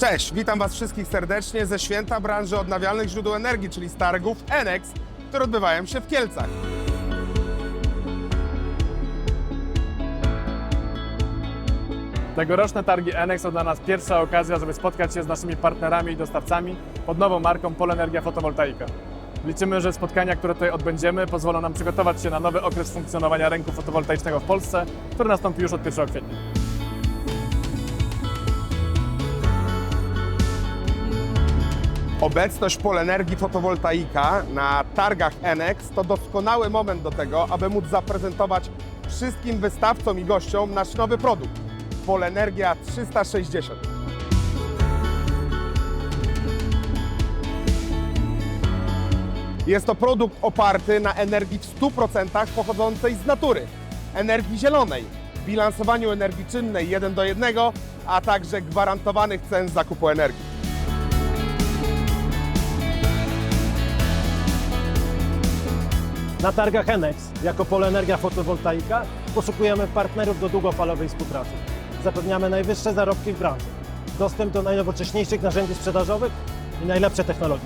Cześć, witam Was wszystkich serdecznie ze święta branży odnawialnych źródeł energii, czyli z targów Enex, które odbywają się w Kielcach. Tegoroczne targi Enex to dla nas pierwsza okazja, żeby spotkać się z naszymi partnerami i dostawcami pod nową marką Polenergia Fotowoltaika. Liczymy, że spotkania, które tutaj odbędziemy, pozwolą nam przygotować się na nowy okres funkcjonowania rynku fotowoltaicznego w Polsce, który nastąpi już od 1 kwietnia. Obecność Polenergii Fotowoltaika na targach Enex to doskonały moment do tego, aby móc zaprezentować wszystkim wystawcom i gościom nasz nowy produkt Polenergia 360. Jest to produkt oparty na energii w 100% pochodzącej z natury, energii zielonej, bilansowaniu energii czynnej 1 do 1, a także gwarantowanych cen zakupu energii. Na targach Enex jako Polenergia Fotowoltaika poszukujemy partnerów do długofalowej współpracy. Zapewniamy najwyższe zarobki w branży, dostęp do najnowocześniejszych narzędzi sprzedażowych i najlepsze technologie.